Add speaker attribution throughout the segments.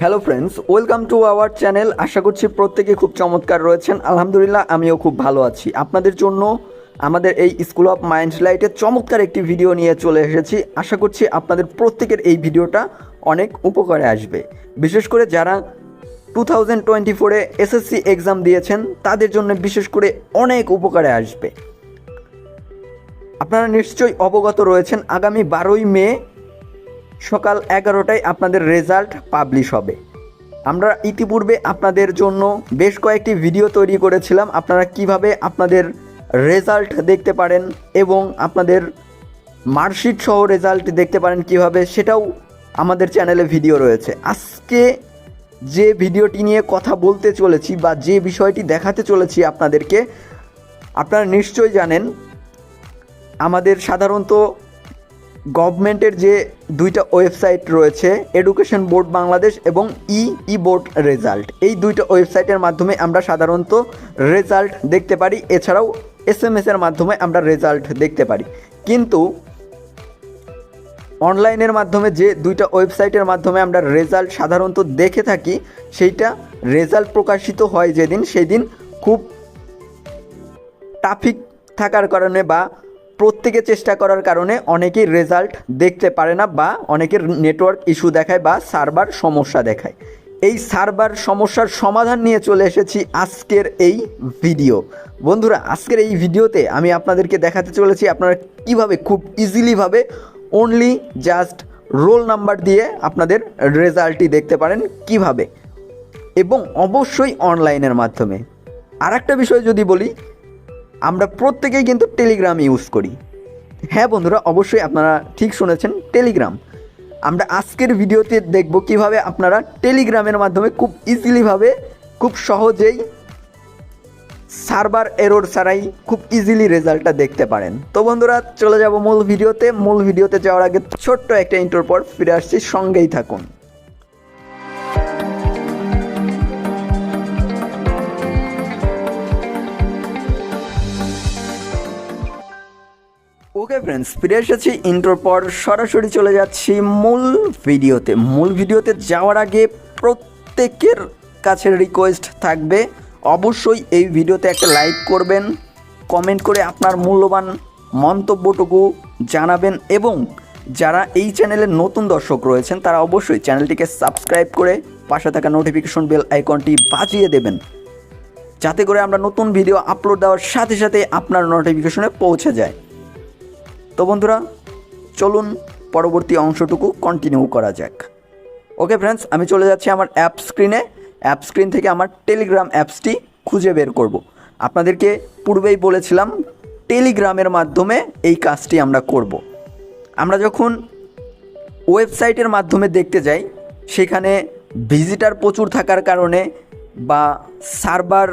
Speaker 1: Hello friends welcome to our channel আশা করছি প্রত্যেকে খুব চমৎকার রয়েছেন। আলহামদুলিল্লাহ, আমিও খুব ভালো আছি। আপনাদের জন্য আমাদের এই স্কুল অফ মাইন্ড লাইটের চমৎকার একটি ভিডিও নিয়ে চলে এসেছি। আশা করছি আপনাদের প্রত্যেকের এই ভিডিওটা অনেক উপকারে আসবে। বিশেষ করে যারা টু থাউজেন্ড টোয়েন্টি ফোরে এসএসসি এক্সাম দিয়েছেন, তাদের জন্য বিশেষ করে অনেক উপকারে আসবে। আপনারা নিশ্চয়ই অবগত রয়েছেন, আগামী বারোই মে সকাল এগারোটায় আপনাদের রেজাল্ট পাবলিশ হবে। আমরা ইতিপূর্বে আপনাদের জন্য বেশ কয়েকটি ভিডিও তৈরি করেছিলাম। আপনারা কীভাবে আপনাদের রেজাল্ট দেখতে পারেন এবং আপনাদের মার্কশিট সহ রেজাল্ট দেখতে পারেন কীভাবে, সেটাও আমাদের চ্যানেলে ভিডিও রয়েছে। আজকে যে ভিডিওটি নিয়ে কথা বলতে চলেছি বা যে বিষয়টি দেখাতে চলেছি আপনাদেরকে, আপনারা নিশ্চয়ই জানেন, আমাদের সাধারণত গভর্নমেন্টের যে দুইটা ওয়েবসাইট রয়েছে এডুকেশন বোর্ড বাংলাদেশ এবং ই ই বোর্ড রেজাল্ট এই দুইটা ওয়েবসাইটের মাধ্যমে আমরা সাধারণত রেজাল্ট দেখতে পারি, এছাড়াও এস এম এসের মাধ্যমে আমরা রেজাল্ট দেখতে পারি। কিন্তু অনলাইনের মাধ্যমে যে দুইটা ওয়েবসাইটের মাধ্যমে আমরা রেজাল্ট সাধারণত দেখে থাকি, সেইটা রেজাল্ট প্রকাশিত হয় যেদিন সেই দিন খুব ট্রাফিক থাকার কারণে বা প্রত্যেকে চেষ্টা করার কারণে অনেকেই রেজাল্ট দেখতে পারে না বা অনেকের নেটওয়ার্ক ইস্যু দেখায় বা সার্ভার সমস্যা দেখায়। এই সার্ভার সমস্যার সমাধান নিয়ে চলে এসেছি আজকের এই ভিডিও বন্ধুরা, আজকের এই ভিডিওতে আমি আপনাদেরকে দেখাতে চলেছি আপনারা কীভাবে খুব ইজিলিভাবে অনলি জাস্ট রোল নাম্বার দিয়ে আপনাদের রেজাল্টটি দেখতে পারেন কীভাবে। এবং অবশ্যই অনলাইনের মাধ্যমে। আর একটা বিষয় যদি বলি আমরা প্রত্যেকেই কিন্তু টেলিগ্রাম ইউজ করি। হ্যাঁ বন্ধুরা, অবশ্যই আপনারা ঠিক শুনেছেন টেলিগ্রাম আমরা আজকের ভিডিওতে দেখব কীভাবে আপনারা টেলিগ্রামের মাধ্যমে খুব ইজিলিভাবে খুব সহজেই সার্ভার এরোর ছাড়াই খুব ইজিলি রেজাল্টটা দেখতে পারেন। তো বন্ধুরা, চলে যাব মূল ভিডিওতে। মূল ভিডিওতে যাওয়ার আগে ছোট্ট একটা ইন্টোর পর ফিরে আসছি। সঙ্গেই থাকুন। ওকে ফ্রেন্ডস ফিরে এসেছি ইন্টোর পর সরাসরি চলে যাচ্ছি মূল ভিডিওতে। মূল ভিডিওতে যাওয়ার আগে প্রত্যেকের কাছে রিকোয়েস্ট থাকবে, অবশ্যই এই ভিডিওতে একটা লাইক করবেন কমেন্ট করে আপনার মূল্যবান মন্তব্যটুকু জানাবেন এবং যারা এই চ্যানেলের নতুন দর্শক রয়েছেন, তারা অবশ্যই চ্যানেলটিকে সাবস্ক্রাইব করে পাশে থাকা নোটিফিকেশন বেল আইকনটি বাজিয়ে দেবেন। যাতে করে আমরা নতুন ভিডিও আপলোড দেওয়ার সাথে সাথে আপনার নোটিফিকেশনে পৌঁছে যায়। তো বন্ধুরা, চলুন পরবর্তী অংশটুকু কন্টিনিউ করা যাক ওকে ফ্রেন্ডস আমি চলে যাচ্ছি আমার অ্যাপ স্ক্রিনে অ্যাপ স্ক্রিন থেকে আমার টেলিগ্রাম অ্যাপসটি খুঁজে বের করব। আপনাদেরকে পূর্বেই বলেছিলাম টেলিগ্রামের মাধ্যমে এই কাজটি আমরা করব। আমরা যখন ওয়েবসাইটের মাধ্যমে দেখতে যাই, সেখানে ভিজিটার প্রচুর থাকার কারণে বা সার্ভার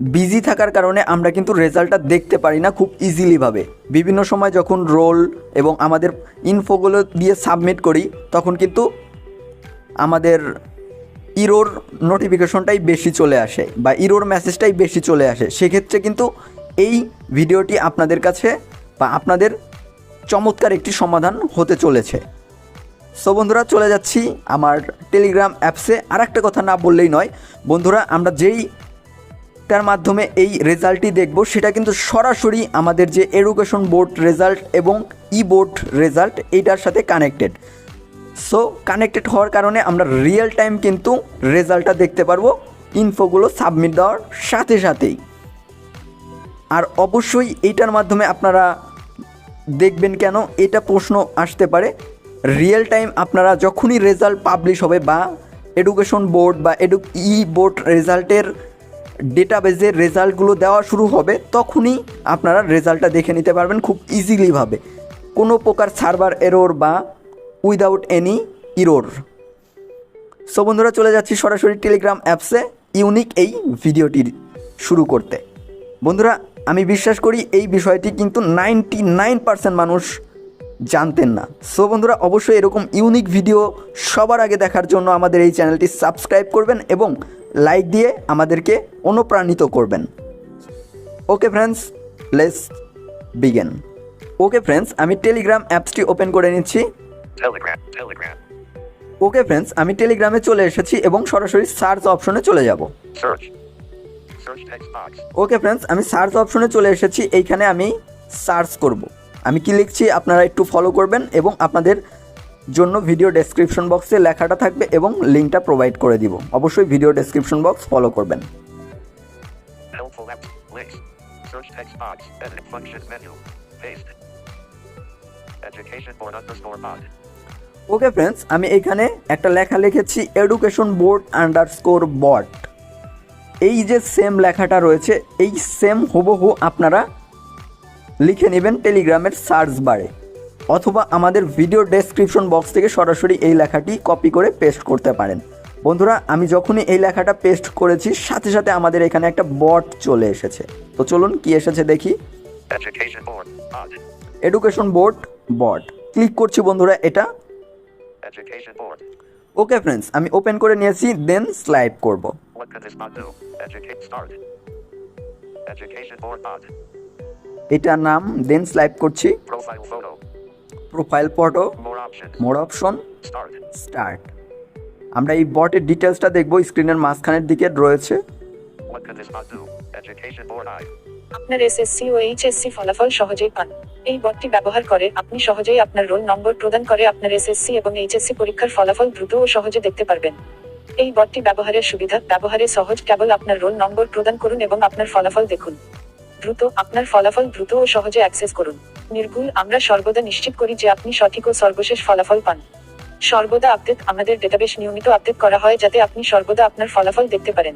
Speaker 1: বিজি থাকার কারণে আমরা কিন্তু রেজাল্টটা দেখতে পারি না খুব ইজিলিভাবে বিভিন্ন সময় যখন রোল এবং আমাদের ইনফোগুলো দিয়ে সাবমিট করি, তখন কিন্তু আমাদের ইরোর নোটিফিকেশনটাই বেশি চলে আসে বা ইরোর মেসেজটাই বেশি চলে আসে। সেক্ষেত্রে কিন্তু এই ভিডিওটি আপনাদের কাছে বা আপনাদের চমৎকার একটি সমাধান হতে চলেছে। সো বন্ধুরা, চলে যাচ্ছি আমার টেলিগ্রাম অ্যাপসে আর একটা কথা না বললেই নয়। বন্ধুরা, আমরা যেই তার মাধ্যমে এই রেজাল্টটি দেখব। সেটা কিন্তু সরাসরি আমাদের যে এডুকেশন বোর্ড রেজাল্ট এবং ই বোর্ড রেজাল্ট, এইটার সাথে কানেক্টেড। সো, কানেক্টেড হওয়ার কারণে আমরা রিয়েল টাইম কিন্তু রেজাল্টটা দেখতে পারব। ইনফোগুলো সাবমিট দেওয়ার সাথে সাথেই। আর অবশ্যই এইটার মাধ্যমে আপনারা দেখবেন কেন, এটা প্রশ্ন আসতে পারে। রিয়েল টাইম আপনারা যখনই রেজাল্ট পাবলিশ হবে বা এডুকেশন বোর্ড বা এডু ই বোর্ড রেজাল্টের ডেটাবেজের রেজাল্টগুলো দেওয়া শুরু হবে, তখনই আপনারা রেজাল্টটা দেখে নিতে পারবেন খুব ইজিলিভাবে কোনো প্রকার সার্ভার এরোর বা উইদাউট এনি ইরোর সো বন্ধুরা, চলে যাচ্ছি সরাসরি টেলিগ্রাম অ্যাপসে ইউনিক এই ভিডিওটির শুরু করতে। বন্ধুরা, আমি বিশ্বাস করি এই বিষয়টি কিন্তু নাইনটি নাইন পার্সেন্ট মানুষ জানতেন না। সো বন্ধুরা, অবশ্যই এরকম ইউনিক ভিডিও সবার আগে দেখার জন্য আমাদের এই চ্যানেলটি সাবস্ক্রাইব করবেন এবং লাইক দিয়ে আমাদেরকে অনুপ্রাণিত করবেন। Okay friends let's begin okay friends আমি টেলিগ্রাম অ্যাপসটি ওপেন করে নিচ্ছি। ওকে ফ্রেন্ডস আমি টেলিগ্রামে চলে এসেছি এবং সরাসরি সার্চ অপশনে চলে যাব. ওকে ফ্রেন্ডস আমি সার্চ অপশনে চলে এসেছি। এইখানে আমি সার্চ করব। আমি কি লিখছি? আপনারা একটু ফলো করবেন এবং আপনাদের জন্য ভিডিও ডেসক্রিপশন বক্সে লেখাটা থাকবে এবং লিঙ্কটা প্রোভাইড করে দিব। অবশ্যই ভিডিও ডেসক্রিপশন বক্স ফলো করবেন. ওকে ফ্রেন্ডস আমি এখানে একটা লেখা লিখেছি এডুকেশন বোর্ড আন্ডারস্কোর বট এই যে সেম লেখাটা রয়েছে এই সেম হুবহু আপনারা লিখে নেবেন টেলিগ্রামের সার্চ বারে অথবা আমাদের ভিডিও ডেসক্রিপশন বক্স থেকে সরাসরি এই লেখাটি কপি করে পেস্ট করতে পারেন। বন্ধুরা আমি যখনই এই লেখাটা পেস্ট করেছি সাথে সাথে আমাদের এখানে একটা বট চলে এসেছে। তো চলুন কি এসেছে দেখি. এডুকেশন বোর্ড বট ক্লিক করছি বন্ধুরা এটা। ওকে ফ্রেন্ডস আমি ওপেন করে নিয়েছি দেন স্লাইপ করব. এটা নাম দেন স্লাইপ করছি.
Speaker 2: Profile photo more
Speaker 1: option
Speaker 2: start
Speaker 1: আমরা এই বটের ডিটেলসটা দেখব স্ক্রিনের মাঝখানের দিকে রয়েছে.
Speaker 3: আপনার এসএসসি ও এইচএসসি ফলাফল সহজেই পান। এই বটটি ব্যবহার করে আপনি সহজেই আপনার রোল নম্বর প্রদান করে আপনার এসএসসি এবং এইচএসসি পরীক্ষার ফলাফল দ্রুত ও সহজে দেখতে পারবেন। এই বটটি ব্যবহারের সুবিধা ব্যবহারে সহজ কেবল আপনার রোল নম্বর প্রদান করুন এবং আপনার ফলাফল দেখুন। দ্রুত আপনার ফলাফল দ্রুত ও সহজে অ্যাক্সেস করুন। নির্ভুল আমরা সর্বদা নিশ্চিত করি যে আপনি সঠিক ও সর্বশেষ ফলাফল পান। সর্বদা আপডেট আমাদের ডেটাবেস নিয়মিত আপডেট করা হয় যাতে আপনি সর্বদা আপনার ফলাফল দেখতে পারেন।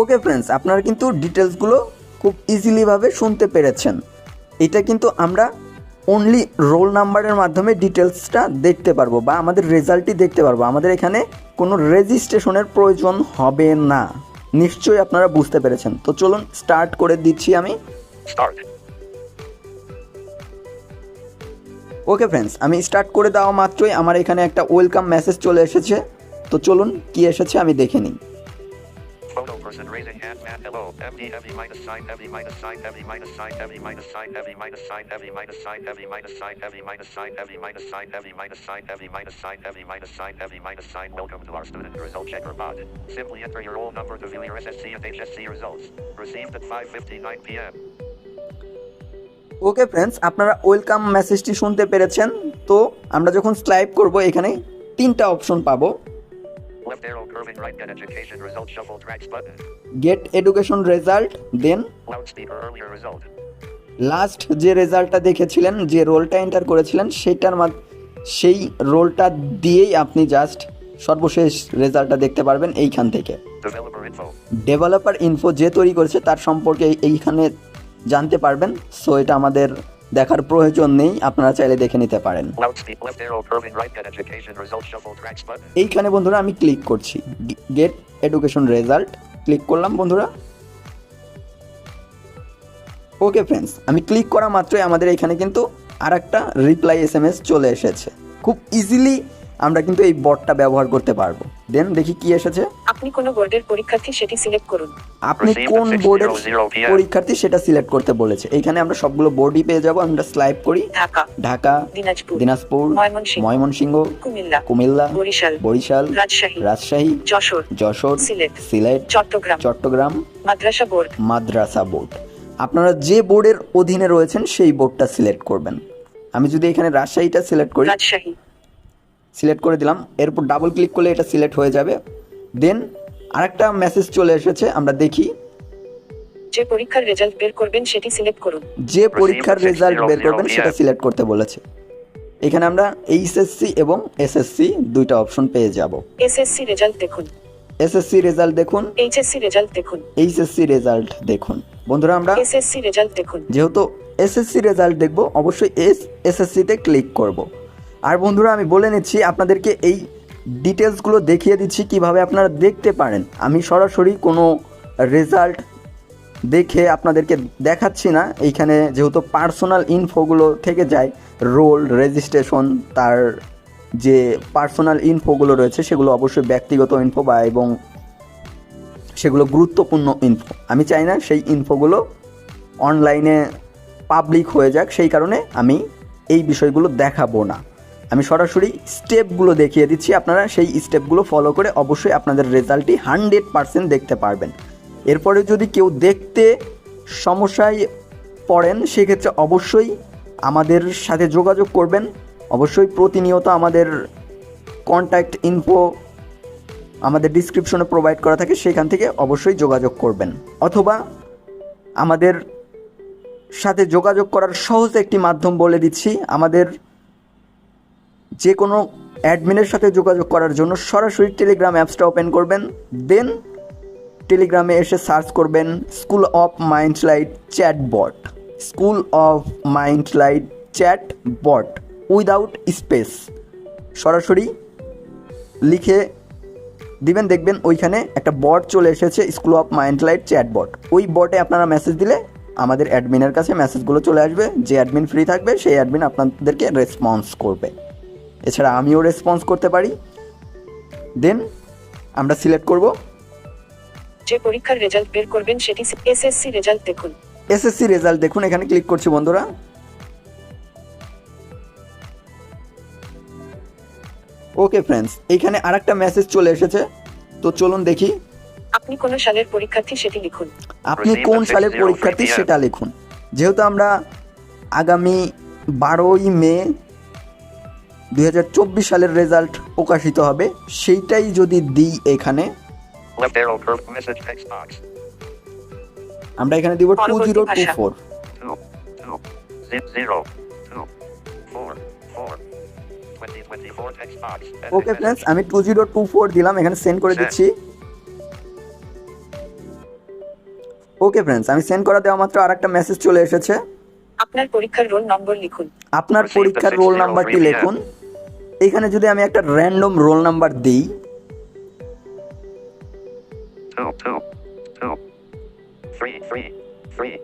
Speaker 1: ওকে ফ্রেন্ডস আপনারা কিন্তু ডিটেলসগুলো খুব ইজিলিভাবে শুনতে পেরেছেন। এটা কিন্তু আমরা অনলি রোল নাম্বারের মাধ্যমে ডিটেলসটা দেখতে পারব বা আমাদের রেজাল্টই দেখতে পারব। আমাদের এখানে কোনো রেজিস্ট্রেশনের প্রয়োজন হবে না। নিশ্চয়ই আপনারা বুঝতে পেরেছেন। তো চলুন স্টার্ট করে দিচ্ছি আমি। ওকে ফ্রেন্ডস আমি স্টার্ট করে দেওয়া মাত্রই আমার এখানে একটা ওয়েলকাম মেসেজ চলে এসেছে। তো চলুন কি এসেছে আমি দেখে নিই।
Speaker 2: Photo person raising hand man hello. MD heavy minus sign heavy minus sign heavy minus sign heavy minus sign heavy minus sign heavy minus sign heavy minus sign heavy minus sign heavy minus sign heavy minus sign heavy minus sign heavy minus sign heavy minus sign welcome to our student result checker bot. Simply enter your roll number to view your SSC and HSC results. Received at 5:59 p.m.
Speaker 1: Okay friends আপনারা welcome মেসেজটি শুনতে পেরেছেন তো আমরা যখন স্লাইপ করব এখানে তিনটা অপশন পাবো
Speaker 2: Left arrow curving right get education result shuffle tracks button.
Speaker 1: Get education result দেন. লাস্ট যে রেজাল্টটা দেখেছিলেন, যে রোলটা এন্টার করেছিলেন, সেটার সেই রোলটা দিয়েই আপনি জাস্ট সর্বশেষ রেজাল্টটা দেখতে পারবেন এইখান থেকে ডেভেলপার ইনফো যে তৈরি করেছে, তার সম্পর্কে এইখানে জানতে পারবেন সো এটা আমাদের দেখার প্রয়োজন নেই, আপনারা চাইলে দেখে নিতে পারেন. এইখানে বন্ধুরা আমি ক্লিক করছি গেট এডুকেশন রেজাল্ট ক্লিক করলাম, বন্ধুরা। ওকে ফ্রেন্ডস আমি ক্লিক করা মাত্রই আমাদের এখানে কিন্তু আর একটা রিপ্লাই এস চলে এসেছে। খুব ইজিলি আমরা কিন্তু এই বটটা ব্যবহার করতে পারব। দেন দেখি কি এসেছে।
Speaker 3: আপনি কোন বোর্ডের পরীক্ষার্থী সেটি সিলেক্ট করুন।
Speaker 1: আপনি কোন বোর্ডের পরীক্ষার্থী সেটা সিলেক্ট করতে বলেছে। এখানে আমরা সবগুলো বোর্ডই পেয়ে যাব। আমরা স্লাইপ করি।
Speaker 3: ঢাকা
Speaker 1: ঢাকা
Speaker 3: দিনাজপুর
Speaker 1: দিনাজপুর
Speaker 3: ময়মনসিংহ,
Speaker 1: ময়মনসিংহ
Speaker 3: কুমিল্লা
Speaker 1: কুমিল্লা
Speaker 3: বরিশাল
Speaker 1: বরিশাল
Speaker 3: রাজশাহী
Speaker 1: রাজশাহী
Speaker 3: যশোর
Speaker 1: যশোর
Speaker 3: সিলেট
Speaker 1: সিলেট
Speaker 3: চট্টগ্রাম
Speaker 1: চট্টগ্রাম
Speaker 3: মাদ্রাসা বোর্ড।
Speaker 1: মাদ্রাসা বোর্ড। আপনারা যে বোর্ডের অধীনে রয়েছেন সেই বোর্ডটা সিলেক্ট করবেন। আমি যদি এখানে রাজশাহীটা সিলেক্ট করি
Speaker 3: রাজশাহী।
Speaker 1: সিলেক্ট করে দিলাম। এরপর ডাবল ক্লিক করলে এটা সিলেক্ট হয়ে যাবে। দেন আরেকটা মেসেজ চলে এসেছে আমরা দেখি।
Speaker 3: যে পরীক্ষার রেজাল্ট বের করবেন সেটি সিলেক্ট করুন।
Speaker 1: যে পরীক্ষার রেজাল্ট বের করবেন সেটা সিলেক্ট করতে বলেছে। এখানে আমরা এইচএসসি এবং এসএসসি দুইটা অপশন পেয়ে যাব।
Speaker 3: এসএসসি রেজাল্ট দেখুন।
Speaker 1: এসএসসি রেজাল্ট দেখুন।
Speaker 3: এইচএসসি রেজাল্ট দেখুন।
Speaker 1: এইচএসসি রেজাল্ট দেখুন। বন্ধুরা আমরা
Speaker 3: এসএসসি রেজাল্ট দেখুন।
Speaker 1: যেহেতু এসএসসি রেজাল্ট দেখব অবশ্যই এস এসএসসিতে ক্লিক করব। আর বন্ধুরা, আমি বলে নিচ্ছি, আপনাদেরকে এই ডিটেলসগুলো দেখিয়ে দিচ্ছি কীভাবে আপনারা দেখতে পারেন। আমি সরাসরি কোনো রেজাল্ট দেখে আপনাদেরকে দেখাচ্ছি না। এইখানে যেহেতু পার্সোনাল ইনফোগুলো থেকে যায় রোল রেজিস্ট্রেশন তার যে পার্সোনাল ইনফোগুলো রয়েছে, সেগুলো অবশ্যই ব্যক্তিগত ইনফো বা এবং সেগুলো গুরুত্বপূর্ণ ইনফো আমি চাই না সেই ইনফোগুলো অনলাইনে পাবলিক হয়ে যাক, সেই কারণে আমি এই বিষয়গুলো দেখাবো না। আমি সরাসরি স্টেপগুলো দেখিয়ে দিচ্ছি। আপনারা সেই স্টেপগুলো ফলো করে অবশ্যই আপনাদের রেজাল্টটি হান্ড্রেড পারসেন্ট দেখতে পারবেন। এরপরে যদি কেউ দেখতে সমস্যায় পড়েন, সেক্ষেত্রে অবশ্যই আমাদের সাথে যোগাযোগ করবেন। অবশ্যই প্রতিনিয়ত আমাদের কন্ট্যাক্ট ইনফো আমাদের ডিসক্রিপশনে প্রোভাইড করা থাকে, সেখান থেকে অবশ্যই যোগাযোগ করবেন। অথবা আমাদের সাথে যোগাযোগ করার সহজ একটি মাধ্যম বলে দিচ্ছি, আমাদের যে কোনো অ্যাডমিনের সাথে যোগাযোগ করার জন্য সরাসরি টেলিগ্রাম অ্যাপসটা ওপেন করবেন। দেন টেলিগ্রামে এসে সার্চ করবেন school of mind light chat bot. School of mind light chat bot without space. সরাসরি লিখে দিবেন, দেখবেন ওইখানে একটা বট চলে এসেছে, school of mind light chat bot. ওই বটে আপনারা মেসেজ দিলে আমাদের অ্যাডমিনের কাছে মেসেজগুলো চলে আসবে। যে অ্যাডমিন ফ্রি থাকবে, সেই অ্যাডমিন আপনাদেরকে রেসপন্স করবে। এছাড়া আমিও রেসপন্স করতে পারি। দেন আমরা সিলেক্ট করব।
Speaker 3: যে পরীক্ষার রেজাল্ট বের করবেন সেটি এসএসসি রেজাল্ট দেখুন।
Speaker 1: এসএসসি রেজাল্ট দেখুন এখানে ক্লিক করছি বন্ধুরা। ওকে ফ্রেন্ডস এইখানে আরেকটা মেসেজ চলে এসেছে। তো চলুন দেখি।
Speaker 3: আপনি কোন সালের পরীক্ষার্থী সেটি লিখুন।
Speaker 1: আপনি কোন সালের পরীক্ষার্থী সেটা লিখুন। যেহেতু আমরা আগামী বারোই মে দুই হাজার চব্বিশ সালের রেজাল্ট প্রকাশিত হবে সেইটাই যদি দিই এখানে. আমরা এখানে দিব two zero
Speaker 3: two
Speaker 1: four
Speaker 2: Two, two, zip zero, two, four, four. 2024 text box. Edit okay.
Speaker 1: Friends আমি টু জিরো টু ফোর দিলাম এখানে সেন্ড করে দিচ্ছি ওকে ফ্রেন্ডস আমি সেন্ড করা দেওয়া মাত্র আরেকটা মেসেজ চলে এসেছে
Speaker 3: আপনার পরীক্ষার রোল নম্বর লিখুন
Speaker 1: আপনার পরীক্ষার রোল নাম্বারটি লিখুন এখানে যদি আমি একটা র্যান্ডম রোল নাম্বার দিই
Speaker 2: Two, two, two, three, three, three,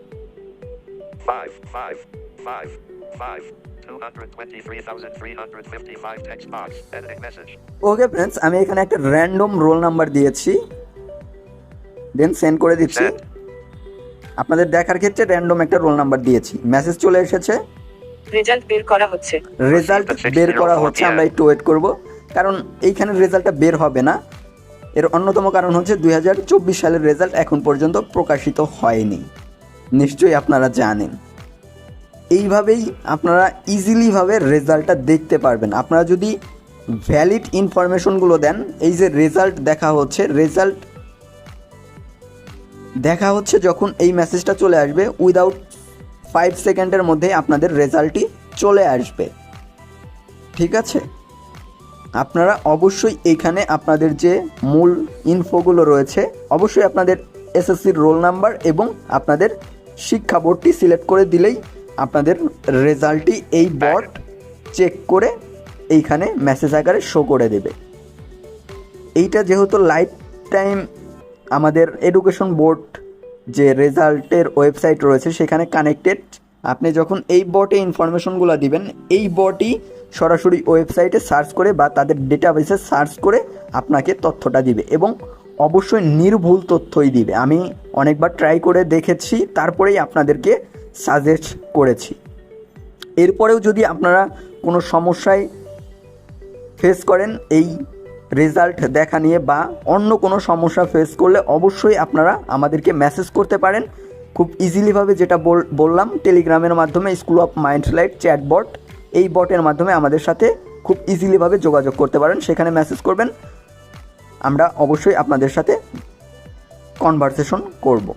Speaker 2: five, five, five, five. 223,355 text box. Editing message.
Speaker 1: Okay friends আমি এখানে একটা র্যান্ডম রোল নাম্বার দিয়েছি দেন সেন্ড করে দিচ্ছি আপনাদের দেখার ক্ষেত্রে র্যান্ডম একটা রোল নাম্বার দিয়েছি মেসেজ চলে এসেছে
Speaker 3: রেজাল্ট বের করা হচ্ছে।
Speaker 1: রেজাল্ট বের করা হচ্ছে আমরা একটু ওয়েট করব। কারণ এইখানে রেজাল্টটা বের হবে না। এর অন্যতম কারণ হচ্ছে দুই হাজার চব্বিশ সালের রেজাল্ট এখন পর্যন্ত প্রকাশিত হয়নি। নিশ্চয়ই আপনারা জানেন। এইভাবেই আপনারা ইজিলিভাবে রেজাল্টটা দেখতে পারবেন। আপনারা যদি ভ্যালিড ইনফরমেশনগুলো দেন এই যে রেজাল্ট দেখা হচ্ছে রেজাল্ট দেখা হচ্ছে যখন এই মেসেজটা চলে আসবে উইদাউট ফাইভ সেকেন্ডের মধ্যে আপনাদের রেজাল্টটি চলে আসবে। ঠিক আছে? আপনারা অবশ্যই এইখানে আপনাদের যে মূল ইনফোগুলো রয়েছে, অবশ্যই আপনাদের এসএসসির রোল নাম্বার এবং আপনাদের শিক্ষা বোর্ডটি সিলেক্ট করে দিলেই আপনাদের রেজাল্টটি এই বট চেক করে এইখানে মেসেজ আকারে শো করে দেবে। এইটা যেহেতু লাইফ টাইম আমাদের এডুকেশন বোর্ড যে রেজাল্টের ওয়েবসাইট রয়েছে সেখানে কানেক্টেড আপনি যখন এই বটে ইনফরমেশনগুলো দিবেন, এই বটই সরাসরি ওয়েবসাইটে সার্চ করে বা তাদের ডেটাবেসে সার্চ করে আপনাকে তথ্যটা দিবে এবং অবশ্যই নির্ভুল তথ্যই দিবে। আমি অনেকবার ট্রাই করে দেখেছি, তারপরেই আপনাদেরকে সাজেস্ট করেছি। এরপরেও যদি আপনারা কোনো সমস্যায় ফেস করেন, এই রেজাল্ট দেখা নিয়ে বা অন্য কোনো সমস্যা ফেস করলে অবশ্যই আপনারা আমাদেরকে মেসেজ করতে পারেন। খুব ইজিলিভাবে যেটা বল- বললাম টেলিগ্রামের মাধ্যমে school of mind light chat bot এই বটের মাধ্যমে আমাদের সাথে খুব ইজিলিভাবে যোগাযোগ করতে পারেন। সেখানে মেসেজ করবেন। আমরা অবশ্যই আপনাদের সাথে কনভারসেশন করব।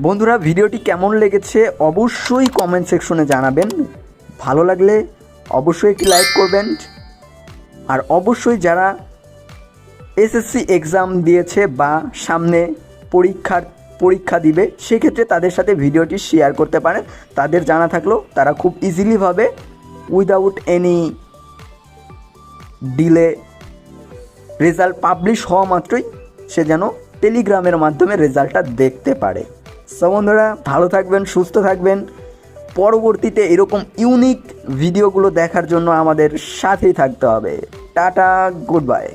Speaker 1: বন্ধুরা, ভিডিওটি কেমন লেগেছে অবশ্যই কমেন্ট সেকশনে জানাবেন। ভালো লাগলে অবশ্যই একটি লাইক করবেন। আর অবশ্যই যারা এসএসসি এক্সাম দিয়েছে বা সামনে পরীক্ষার, পরীক্ষা দিবে, সেক্ষেত্রে তাদের সাথে ভিডিওটি শেয়ার করতে পারেন। তাদের জানা থাকলেও তারা খুব ইজিলিভাবে without any delay result publish হওয়া মাত্রই সে যেন টেলিগ্রামের মাধ্যমে রেজাল্টটা দেখতে পারে। সো বন্ধুরা, ভালো থাকবেন, সুস্থ থাকবেন। পরবর্তীতে এরকম ইউনিক ভিডিওগুলো দেখার জন্য আমাদের সাথেই থাকতে হবে। Tata good bye